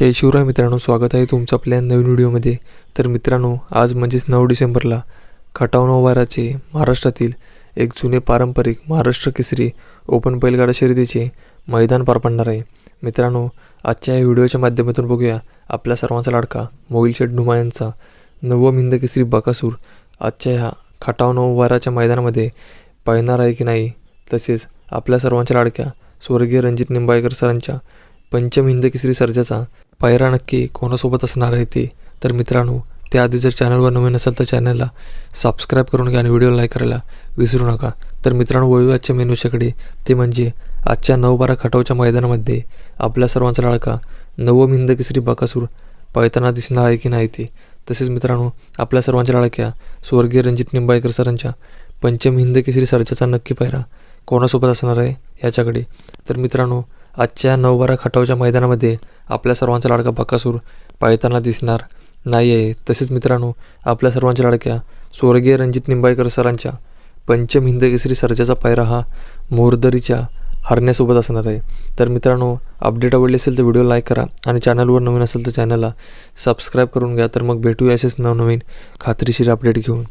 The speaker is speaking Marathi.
जय शिवराय मित्रांनो स्वागत आहे तुमचं आपल्या नवीन व्हिडिओमध्ये. तर मित्रांनो आज म्हणजेच नऊ डिसेंबरला खटाव वाराचे महाराष्ट्रातील एक जुने पारंपरिक महाराष्ट्र केसरी ओपन बैलगाडा शर्यतीचे मैदान पार पडणार आहे. मित्रांनो आजच्या या व्हिडिओच्या माध्यमातून बघूया आपल्या सर्वांचा लाडका मोहिल शेठ ढुमा यांचा नवम हिंद केसरी बकासूर आजच्या ह्या खटाव वाराच्या मैदानामध्ये पळणार आहे की नाही तसेच आपल्या सर्वांच्या लाडक्या स्वर्गीय रणजित निंबाळकर सरांच्या पंचम हिंद केसरी सर्जाचा पायरा नक्की कोणासोबत असणार आहे ते? तर मित्रांनो त्याआधी जर चॅनलवर नवीन असेल तर चॅनलला सबस्क्राईब करून घ्या आणि व्हिडिओ लाईक करायला विसरू नका. तर मित्रांनो वळू आजच्या मेनूच्याकडे ते म्हणजे आजच्या नऊ बारा खटावच्या मैदानामध्ये आपल्या सर्वांचा लाडका नवम हिंद केसरी बकासूर पळताना दिसणार आहे की नाही ते? तसेच मित्रांनो आपल्या सर्वांच्या लाडक्या स्वर्गीय रणजित निंबाळकर सरांच्या पंचम हिंद केसरी सर्जाचा नक्की पायरा कोणासोबत असणार आहे याच्याकडे? तर मित्रांनो आजच्या नऊ बारा खटावच्या मैदानामध्ये आपल्या सर्वांचा लाडका बकासूर पाळताना दिसणार नाही आहे तसेच मित्रांनो आपल्या सर्वांच्या लाडक्या स्वर्गीय रणजित निंबाळकर सरांच्या पंचम हिंद केसरी सर्जाचा पायरा हा मोरदरीच्या हरण्यासोबत असणार आहे. तर मित्रांनो अपडेट आवडली असेल तर व्हिडिओ लाईक करा आणि चॅनलवर नवीन असेल तर चॅनलला सबस्क्राईब करून घ्या. तर मग भेटूया असेच नवनवीन खात्रीशीर अपडेट घेऊन.